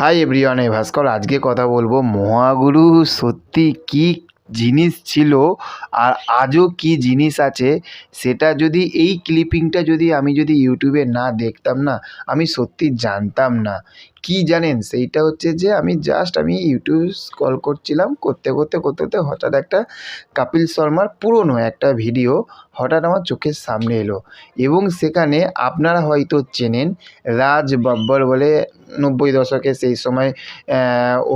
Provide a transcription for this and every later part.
Hi everyone এই ভাস্কর, আজকে কথা বলব মহাগুরু। সত্যি কি জিনিস ছিল আর আজও কি জিনিস আছে সেটা যদি এই ক্লিপিংটা যদি আমি যদি ইউটিউবে না দেখতাম না, আমি সত্যি জানতাম না। কী জানেন? সেইটা হচ্ছে যে, আমি জাস্ট আমি ইউটিউব স্ক্রল করছিলাম, করতে করতে করতে করতে হঠাৎ একটা কপিল শর্মার পুরনো একটা ভিডিও হঠাৎ আমার চোখের সামনে এলো। এবং সেখানে আপনারা হয়তো চেনেন রাজ বাব্বর বলে নব্বই দশকে সেই সময়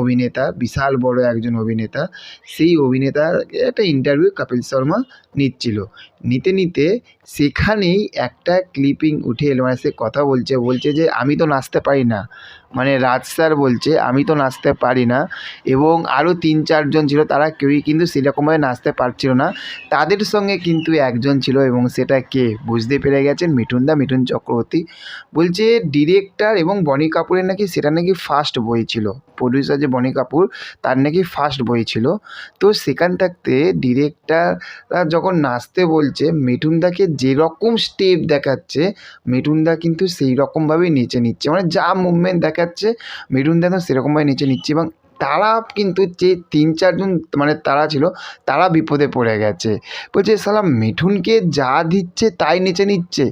অভিনেতা, বিশাল বড় একজন অভিনেতা, সেই অভিনেতার একটা ইন্টারভিউ কপিল শর্মা নিচ্ছিল। নিতে নিতে সেখানেই একটা ক্লিপিং উঠে এলো। মানে সে কথা বলছে বলছে যে, আমি তো নাচতে পারি না। মানে রাজ স্যার বলছে, আমি তো নাচতে পারি না। এবং আরও তিন, চারজন ছিল, তারা কেউই কিন্তু সেরকমভাবে নাচতে পারছিল না। তাদের সঙ্গে কিন্তু একজন ছিল এবং সেটা কে? বুঝতে পেরে গেছেন মিঠুনদা মিঠুন চক্রবর্তী। বলছে, ডিরেক্টর এবং বনি কাপুরের নাকি সেটা নাকি ফার্স্ট বই ছিল। প্রডিউসার যে বনি কাপুর, তার নাকি ফার্স্ট বই ছিল। তো সেখান থাকতে ডিরেক্টররা যখন নাচতে বলছে মিঠুনদাকে যেরকম স্টেপ দেখাচ্ছে মিঠুনদা কিন্তু সেই রকমভাবেই নিচে নিচ্ছে। মানে যা মুভমেন্ট দেখাচ্ছে মিঠুনদা তো সেরকমভাবে নিচে নিচ্ছে এবং তারা কিন্তু যে তিন চারজন মানে তারা ছিল, তারা বিপদে পড়ে গেছে। বলছে, শালা, মিঠুনকে যা দিচ্ছে তাই নিচে নিচ্ছে।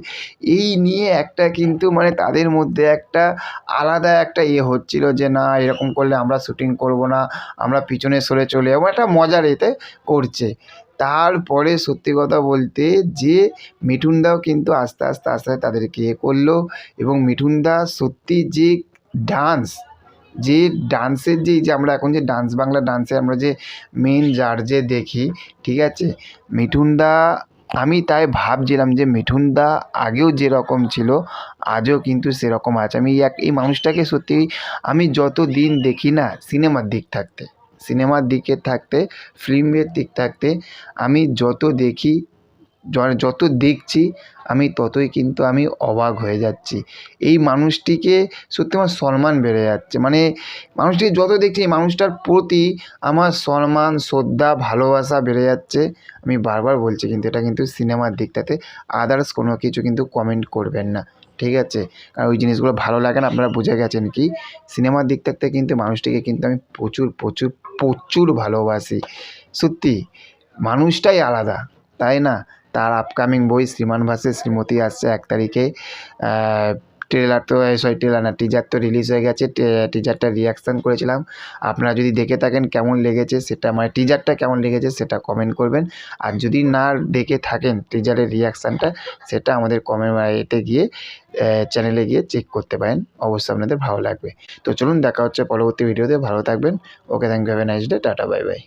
এই নিয়ে একটা কিন্তু মানে তাদের মধ্যে একটা আলাদা একটা ইয়ে হচ্ছিল যে, না, এরকম করলে আমরা শ্যুটিং করব না, আমরা পিছনে সরে চলে যাব। একটা মজার এতে করছে। তারপরে সত্যি কথা বলতে যে মিঠুনদাও কিন্তু আস্তে আস্তে আস্তে তাদেরকে এ করল এবং মিঠুনদা সত্যি যে ডান্স যে ডান্সের যে যে আমরা এখন যে ডান্স বাংলা ডান্সে আমরা যে মেন যার যে দেখি, ঠিক আছে? মিঠুনদা আমি তাই ভাবছিলাম যে মিঠুনদা আগেও যেরকম ছিল, আজও কিন্তু সেরকম আছে। আমি এক, এই মানুষটাকে সত্যি আমি যত দিন দেখি না সিনেমার দিক থাকতে, সিনেমার দিকে থাকতে ফিল্মের দিক থাকতে, আমি যত দেখি যত দেখছি, আমি ততই কিন্তু আমি অবাক হয়ে যাচ্ছি। এই মানুষটিকে সত্যি আমার সম্মান বেড়ে যাচ্ছে। মানে মানুষটিকে যত দেখছি, এই মানুষটার প্রতি আমার সম্মান, শ্রদ্ধা, ভালোবাসা বেড়ে যাচ্ছে। আমি বারবার বলছি, কিন্তু এটা কিন্তু সিনেমার দিকটাতে আদার্স কোনো কিছু কিন্তু কমেন্ট করবেন না। ঠিক আছে? কারণ ওই জিনিসগুলো ভালো লাগে না, আপনারা বুঝে গেছেন কি? সিনেমার দিক থাকতে কিন্তু মানুষটিকে কিন্তু আমি প্রচুর প্রচুর প্রচুর ভালোবাসি। সত্যি, মানুষটাই আলাদা, তাই না? তার আপকামিং বই শ্রীমান ভাসে শ্রীমতী আসছে এক তারিখে। ট্রেলার তো সরি ট্রেলার না টিজার তো রিলিজ হয়ে গেছে টিজারটা রিয়াকশান করেছিলাম। আপনারা যদি দেখে থাকেন কেমন লেগেছে সেটা মানে টিজারটা কেমন লেগেছে সেটা কমেন্ট করবেন। আর যদি না দেখে থাকেন টিজারের রিয়াকশানটা সেটা আমাদের কমেন্ট এতে গিয়ে চ্যানেলে গিয়ে চেক করতে পারেন। অবশ্যই আপনাদের ভালো লাগবে। তো চলুন, দেখা হচ্ছে পরবর্তী ভিডিওতে ভালো থাকবেন। Okay thank you have a nice day tata bye bye